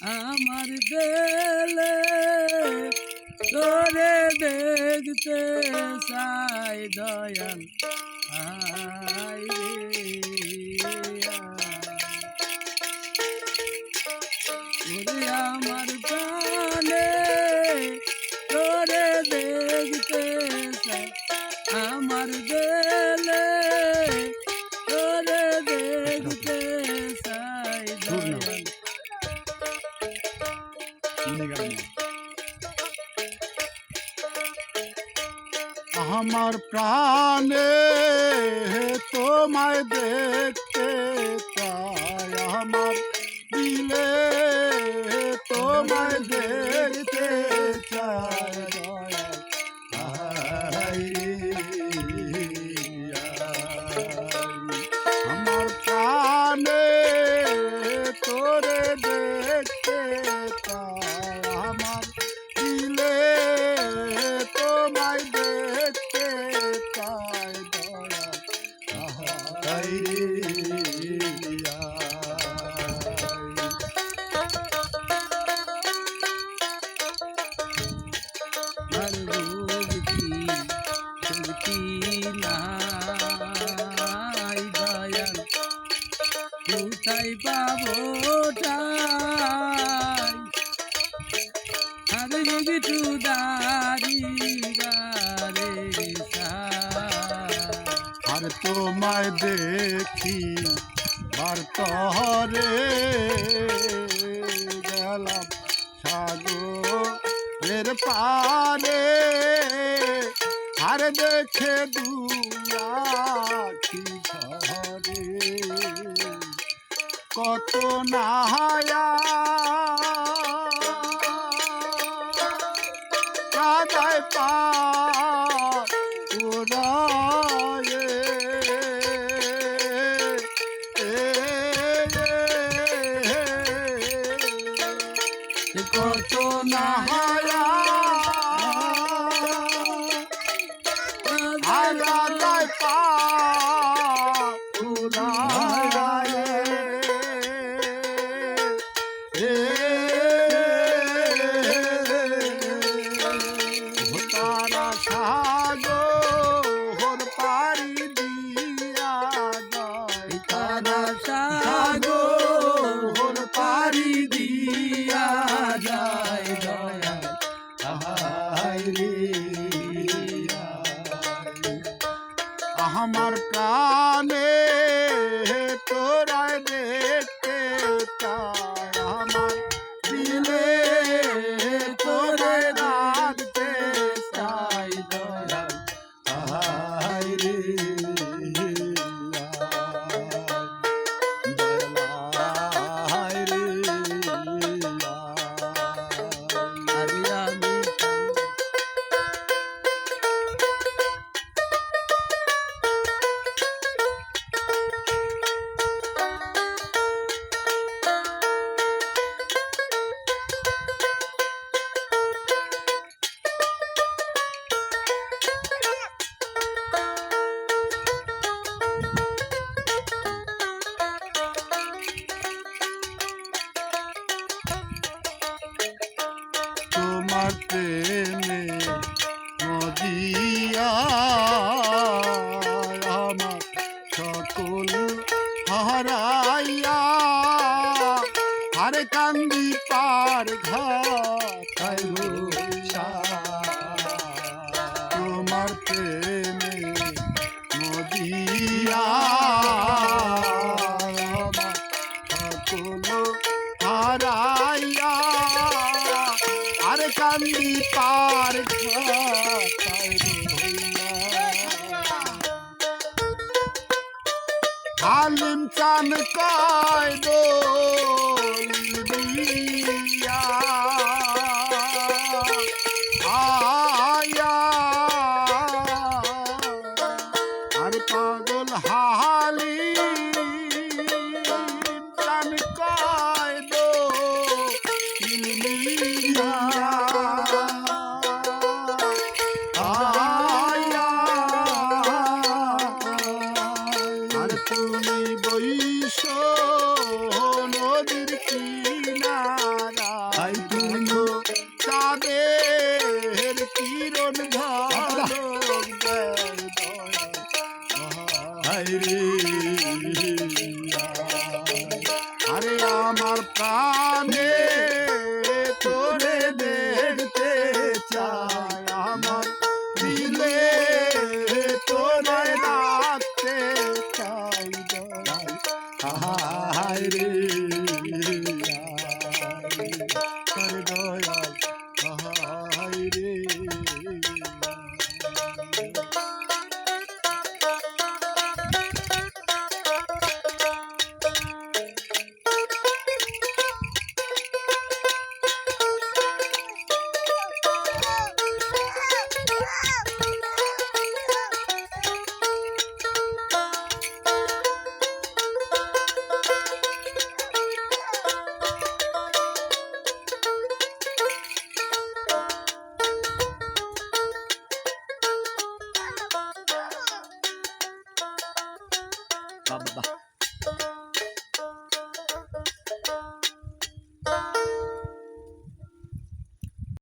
আমার বেলে তোরে দেখতে চাই দয়াল। আই রে। আমার প্রাণে তোরে দেখতে আমার আমার প্রাণে তোমায় দেখতে চাই আমার দিলে তোমায় নাই দয়াল কোথায় পাবো ঠাই আরে গিটু দারি তোমায় দেখি বার তহরে গেলাম সাগরের পারে আর দেখে দুয়াখি ঘরে কত নাহায়া কত তোরাই দেখতে চাই প্রেমে নদিয়া। আমার সকল হারাইয়া হালিম চান তুমি বৈশ নদীর কিনারা। তুমি তাদের কিরণ আরে আমার প্রাণে তোরে দেখতে চা করে দয়াল 吧吧吧。